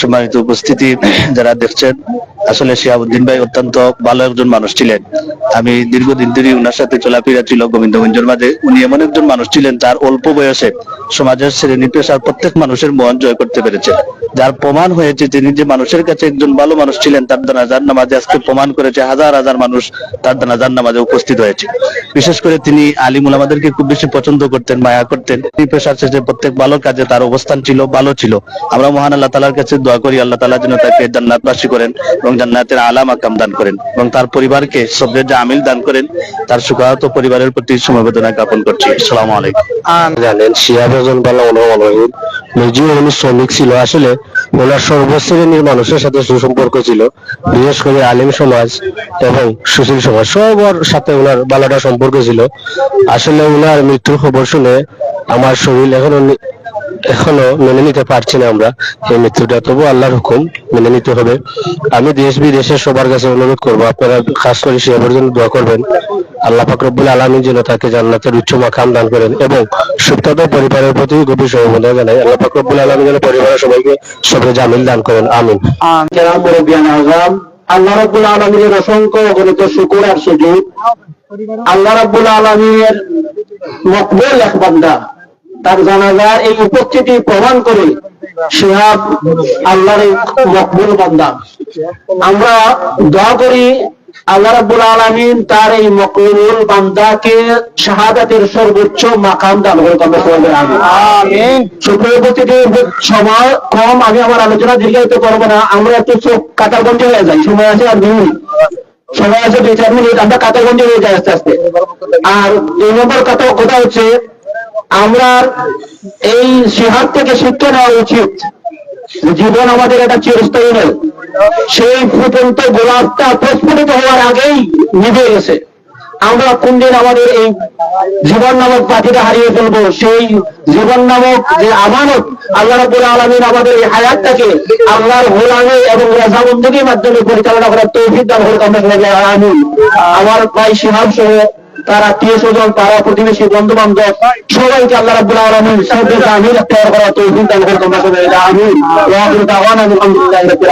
সম্মানিত উপস্থিতি, যারা দেখছেন, আসলে ভাই অত্যন্ত ভালো একজন মানুষ ছিলেন। আমি দীর্ঘদিন ধরে উনার সাথে চলাফেরা ছিল মাঝে। উনি এমন একজন মানুষ ছিলেন তার অল্প বয়সে সমাজের শ্রেণি পেশার প্রত্যেক মানুষের মন জয় করতে পেরেছেন যার প্রমাণ হয়েছে, তিনি যে মানুষের কাছে একজন ভালো মানুষ ছিলেন, তার জানাজার নামাজে আজকে প্রমাণ করেছে, হাজার হাজার মানুষ তার জানাজার নামাজে উপস্থিত হয়েছে। বিশেষ করে তিনি আলিমুল আমাদেরকে খুব বেশি পছন্দ করতেন, মায়া করতেন। পেশার শেষে প্রত্যেক ভালো কাজে তার অবস্থান ছিল, ভালো ছিল। আমরা মহান আল্লাহ তালার কাছে দোয়া করি, আল্লাহ তালা যেন তাকে জান্নাতবাসী করেন এবং জান্নাতের আলাম আকাম দান করেন এবং তার পরিবারকে সবরের জামিল দান করেন, তার সুখাহত পরিবারের প্রতি সমবেদনা জ্ঞাপন করছি। আসসালামু আলাইকুম। জানেন শিয়াব একজন নিজেও উনি শ্রমিক ছিল আসলে, ওনার সর্বশ্রেণীর মানুষের সাথে সুসম্পর্ক ছিল। বিশেষ করে আলিম সমাজ এবং সুশীল সমাজ সবার সাথে ওনার ভালোটা সম্পর্ক ছিল। আসলে ওনার মৃত্যুর খবর শুনে আমার শরীর এখনও এখনও মেনে নিতে পারছি না আমরা এই মৃত্যুটা। তবু আল্লাহর হুকুম মেনে নিতে হবে। আমি দেশ বিদেশের সবার কাছে অনুরোধ করব, আপনারা খাস করে শিয়াবের জন্য দোয়া করবেন। আল্লাহ ফাকরবুল আলমী যেন তাকে জান্নাতের উচ্চ মাকাম দান করেন এবং সুপ্তত পরিবারের প্রতি গভীর সহমত জানাই। আল্লাহ ফাকরবুল আলমী যেন পরিবারের সবাইকে সবাই জামিল দান করেন, আমিন। আল্লাহ রাবুল আলমীর অসংখ্য অগণিত শুকুর আর সুযোগ। আল্লাহ রাবুল আলমীর মকবুল এক বান্দা। তার জানাজার এই উপস্থিতি প্রমাণ করে সেহাব আল্লাহর মকবুল বান্দা। আমরা দোয়া করি আল্লাহ রাব্বুল আলামিন তার এই বান্দাকে শাহাদাতের সর্বোচ্চ মাকাম দান করে তবে করবেন আমিন। সময় কম আমি আমার আলোচনা দীর্ঘায়িত করব না। আমরা একটু চোখ কাটাগঞ্জে হয়ে যাই। সময় আছে আর দুই সময় আছে দুই চার মিনিট। আমরা কাটাগঞ্জে হয়ে যাই আস্তে আস্তে। আর দুই নম্বর কথা কথা হচ্ছে আমরা এই সিহার থেকে শিক্ষা নেওয়া উচিত। জীবন আমাদের একটা চিরস্থায়ী নয়। সেই ফুটন্ত গোলাপটা প্রস্ফুটিত হওয়ার আগেই নিভে গেছে। আমরা কোন দিন আমাদের এই জীবন নামক পাখিটা হারিয়ে ফেলব? সেই জীবন নামক যে আমানত আল্লাহ রাব্বুল আলামিন আমাদের এই হায়াতটাকে আল্লাহর গোলামে এবং রাজাবন্দীর মাধ্যমে পরিচালনা করার তৌফিক দান করে আমরা আমিন। আমার ভাই শিহাব সহ তার আত্মীয় স্বজন তারা প্রতিবেশী বন্ধু বান্ধব সবাইকে আল্লাহ রাব্বুল আলামিন সাহায্য আমিন করার তৌফিক দান আলহামদুলিল্লাহি রাব্বিল